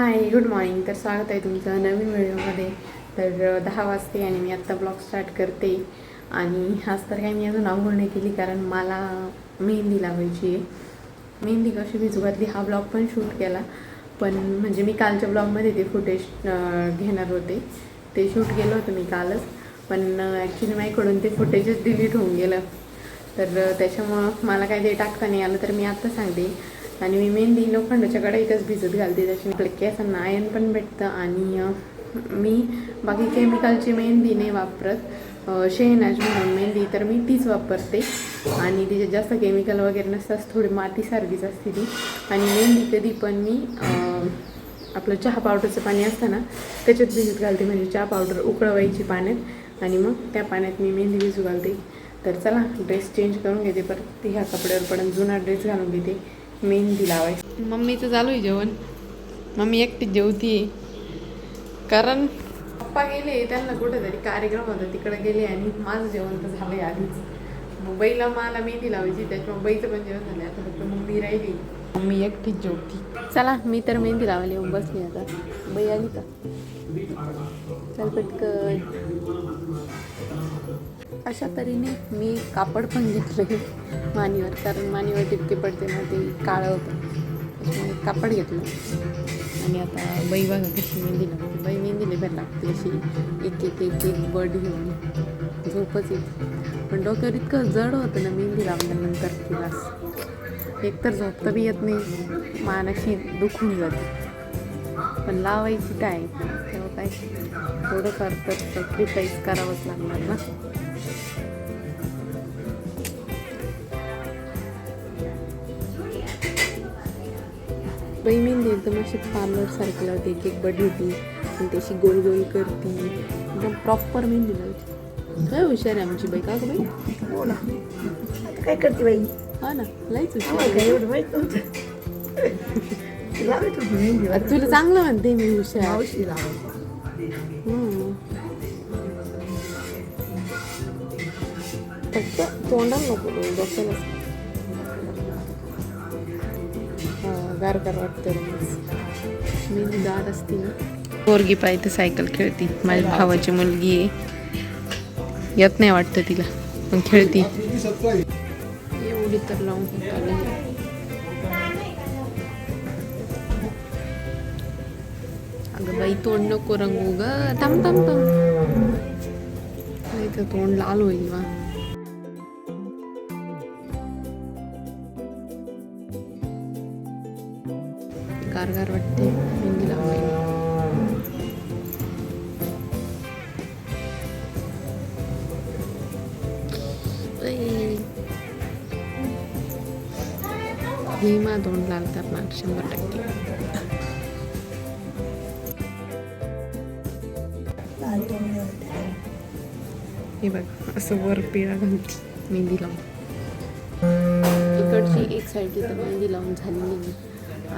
Hi good morning तर स्वागत आहे तुमचं नवीन व्हिडिओमध्ये. तर दहा वाजते आणि मी आत्ता ब्लॉग स्टार्ट करते. आणि आज तर काही मी अजून आंघोळ नाही केली कारण मला मेहंदी लावायची आहे. मेहंदी कशी भिजू घातली हा ब्लॉग पण शूट केला. पण म्हणजे मी कालच्या ब्लॉगमध्ये ते फुटेज घेणार होते. ते शूट केलं होतं मी कालच. पण ॲक्च्युली माझ्याकडून ते फुटेजच डिलीट होऊन गेलं. तर त्याच्यामुळं मला काही ते टाकता नाही आलं. तर मी आत्ता सांगते. आणि मी मेहंदी लोखंडाच्या एकच भिजत घालते त्याच्यामुळे आपल्या केसांना आयन पण भेटतं आणि मी बाकी केमिकलची मेहंदी नाही वापरत शेहनाज म्हणून मेहंदी तर मी तीच वापरते. आणि तिच्यात जास्त केमिकल वगैरे नसतात थोडी मातीसारखीच असते ती. आणि मेहंदी कधी पण मी आपलं चहा पावडरचं पाणी असतं ना त्याच्यात भिजत घालते म्हणजे चहा पावडर उकळवायची पाण्यात. आणि मग त्या पाण्यात मी मेहंदी भिजू घालते. तर चला ड्रेस चेंज करून घेते परत. ह्या कपड्यावर पण जुना ड्रेस घालून घेते. मेहंदी लावायची. मम्मीचं चालू आहे जेवण. मम्मी एकटीच जेवती कारण पप्पा गेले त्यांना कुठेतरी कार्यक्रम होता तिकडे गेले आणि माझं जेवण तर झालंय आधीच. मग बाईला मला मेहंदी लावायची त्याच्यामुळे बाईचं पण जेवण झालं आता फक्त मम्मी राहिली. मम्मी एकटीच जेवती. चला मी तर मेहंदी लावायला येऊन बसली आता. बाई आली का? चल पटकन. अशा तऱ्हेने मी कापड पण घेतलं मानीवर. कारण मानीवर टिपके पडते ना ते काळं होतं. त्याच्यामुळे कापड घेतलं. आणि आता बाई बघा कशी मेहंदी लागते बाई मेहंदी लेबर लागते अशी. एक एक एक एक बड घेऊन. झोपच येते पण डोक्यावर इतकं जड होतं ना मेहंदी लावल्यानंतर तिला एकतर झोपता बी येत नाही. मानाशी दुखून जाते. पण लावायची काय? तेव्हा काय? थोडंफार तर सॅक्रिफाईस करावंच लागणार ना. बाई मेहंदी एकदम अशी पार्लर सारखी लावते एक एक बड होती आणि त्याची गोल गोल करती. एकदम प्रॉपर मेहंदी लावते काय हुशार आहे आमची बाई का गं बाई? हो ना आता काय करते बाई? हा ना लईच हुशार आम्हाला काय एवढं माहीत नव्हतं. लावत होती मेहंदी आता तुला चांगलं म्हणते मी हुशार. मावशी लावायची हम्म. फक्त तोंडाला नको डोक्याला. हा, गार गार वाटतं मेहंदी गार असते ना. पोरगी पाहिजे सायकल खेळती. माझ्या भावाची मुलगी आहे. येत नाही वाटतं तिला पण खेळती. एवढी तर लावून. अगं बाई तोंड नको रंगू ग. थांब थांब थांब. नाही तर तोंड लाल होईल वा गार वाटते. मेहंदी लावायला ऐ. दोन लाल करणार शंभर टक्के. हे बघ असं वर पिळा घालते मेहंदी लावून. इकडची एक साईड तिथं मेहंदी लावून झालेली नाही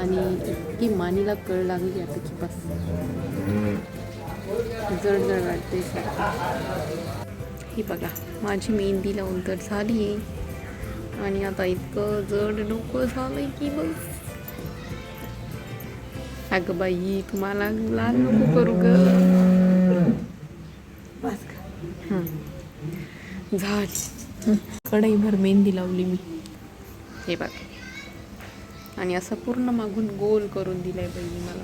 आणि इतकी मानीला कळ लागली आता की बस. जड जड वाटते ही बघा माझी मेहंदी लावून तर झाली आहे. आणि आता इतकं जड डोकं झालंय की बस. अगं बाई तुम्हाला लाल नको करू ग. बस का झाली कढईभर मेहंदी लावली मी. हे बघा. आणि असं पूर्ण मागून गोल करून दिलंय बहिणी मला.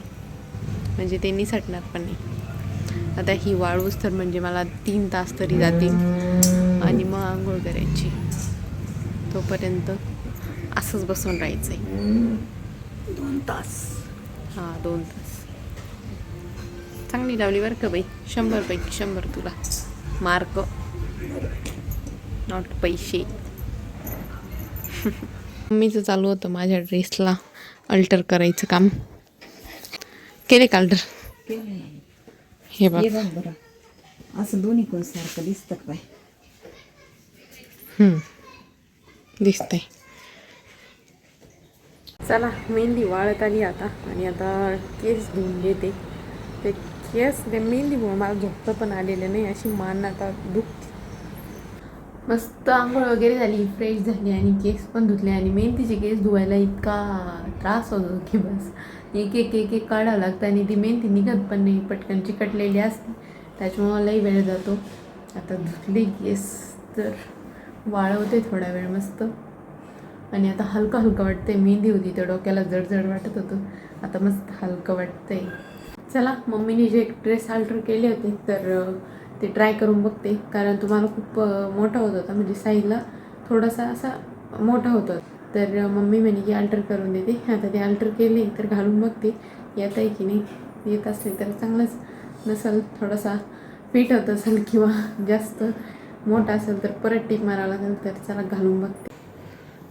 म्हणजे ते निसटणार पण नाही. आता ही वाळूस तर म्हणजे मला तीन तास तरी जातील. आणि मग आंघोळ करायची. तोपर्यंत असंच बसून राहायचं आहे दोन तास. हां दोन तास. चांगली लावली बरं का बाई. शंभरपैकी शंभर तुला. मार्क. नॉट पैसे. मम्मीचं चालू होतं माझ्या ड्रेसला अल्टर करायचं काम. केले का अल्टर? हे बघ. हे असं दोन्ही कोण सारखं दिसतं का बाई. हम्म. दिसतंय. चला मेहंदी वाळत आली आता. आणि आता केस धुवून घेते. ते केस ते मेहंदीमुळे मला झोपतं पण आलेलं नाही. अशी मान आता दुखते. मस्त आंघोळ वगैरे झाली फ्रेश झाली आणि केस पण धुतले आणि मेहंदीचे केस धुवायला इतका त्रास होतो की बस. एक एक एक एक काढावं लागतं आणि ती मेहंदी निघत पण नाही पटकन चिकटलेली असते. त्याच्यामुळं लई वेळ जातो. आता धुतले केस तर वाळवते थोडा वेळ मस्त. आणि आता हलकं हलकं वाटतंय. मेहंदी होती तर डोक्याला जड वाटत होतं. आता मस्त हलकं वाटतंय. चला मम्मीने जे ड्रेस आल्टर केले होते तर ते ट्राय करून बघते. कारण तुम्हाला खूप मोठा होत होता. म्हणजे साईजला थोडासा असा मोठा होता. तर मम्मी म्हणे की अल्टर करून देते. आता ते अल्टर केले तर घालून बघते. येत आहे की नाही? येत असले तर चांगलंच नसेल थोडासा फिट होत असेल किंवा जास्त मोठा असेल तर परत टीप मारावं लागेल तर चला घालून बघते.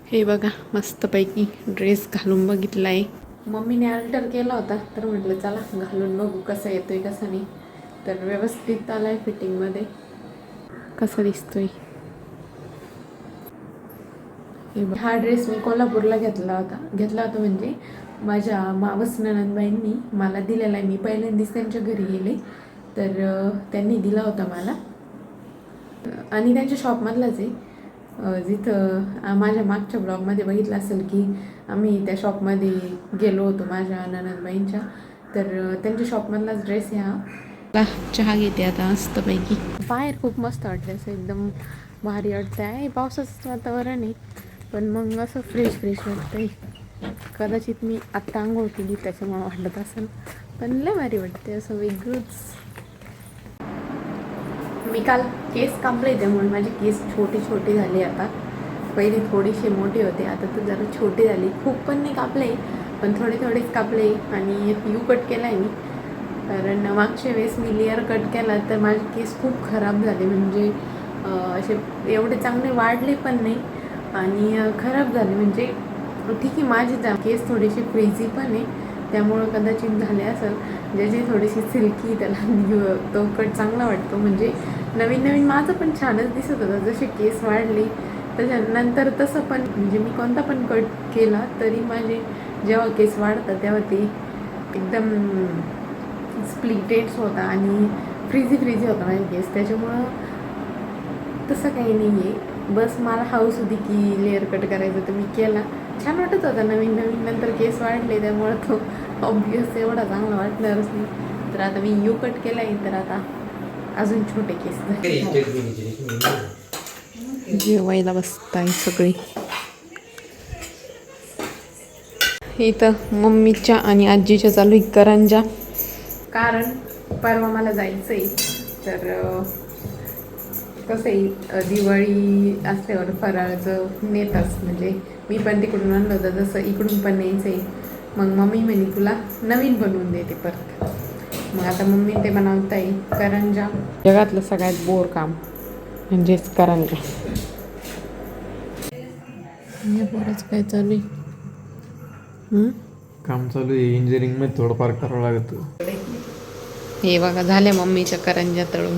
हे बघा मस्तपैकी ड्रेस घालून बघितला आहे मम्मीने अल्टर केला होता. तर म्हटलं चला घालून बघू कसा येतोय कसा नाही. तर व्यवस्थित आला आहे फिटिंगमध्ये कसं दिसतोय? हा ड्रेस मी कोल्हापूरला घेतला होता. घेतला होता म्हणजे माझ्या मावस ननंदबाईंनी मला दिलेला आहे. मी पहिल्यांदाच त्यांच्या घरी गेले. तर त्यांनी दिला होता मला. आणि त्यांच्या शॉपमधलाच आहे. जिथं माझ्या मागच्या ब्लॉगमध्ये बघितलं असेल की आम्ही त्या शॉपमध्ये गेलो होतो माझ्या ननंदबाईंच्या. तर त्यांच्या शॉपमधलाच ड्रेस आहे हा. चहा घेते आता मस्तपैकी. बाहेर खूप मस्त वाटतं असं एकदम भारी वाटतं आहे पावसाचं वातावरण आहे पण मग असं फ्रेश फ्रेश वाटतंय. कदाचित मी आत्ता आंघोळ केली त्याच्यामुळे वाटत असेल पण लय भारी वाटते असं वेगळंच. मी काल केस कापले त्यामुळे माझे केस छोटे छोटे झाले आता. पहिले थोडेसे मोठे होते आता तर जरा छोटे झाले. खूप पण नाही कापले पण थोडे थोडेच कापले आणि यू कट केला आहे मी. कारण मागच्या वेळेस मी लेअर कट केला तर माझे केस खूप खराब झाले. म्हणजे असे एवढे चांगले वाढले पण नाही आणि खराब झाले. म्हणजे ठीक आहे माझे जा केस थोडेसे फ्रीझी पण आहे. त्यामुळं कदाचित झाले असेल. ज्याची थोडीशी सिल्की त्याला तो कट चांगला वाटतो. म्हणजे नवीन नवीन माझं पण छानच दिसत होतं. जसे केस वाढले त्याच्यानंतर तसं पण म्हणजे मी कोणता पण कट केला तरी माझे जेव्हा केस वाढतात तेव्हा ते एकदम स्प्लिटेड्स होता आणि फ्रीझी फ्रीझी होता माझे केस त्याच्यामुळं तसं काही नाही आहे बस मला हाऊस होती की लेअर कट करायचं तर मी केला. छान वाटत होता. नवीन नवीन नंतर केस वाढले त्यामुळं तो ऑब्वियस एवढा चांगला वाटणारच नाही. तर आता मी यू कट केला आहे तर आता अजून छोटे केस झाले. जेवायला बसताय सगळे. इथं मम्मीच्या आणि आजीच्या चालू करंजा. कारण परवा मला जायचं आहे तर कसं आहे दिवाळी असल्यावर फराळाचं नेताच म्हणजे मी पण तिकडून आणलं होतं जसं इकडून पण न्यायचं आहे मग मम्मी म्हणे तुला नवीन बनवून देते परत. मग आता मम्मी ते बनवत आहे करंजा. जगातलं सगळ्यात बोर काम म्हणजेच करंजा. बोरच काय चालू आहे? हं? काम चालू आहे इंजिनिअरिंगमध्ये थोडंफार करावं लागतं. हे बघा झाल्या मम्मीच्या करंज्या तळून.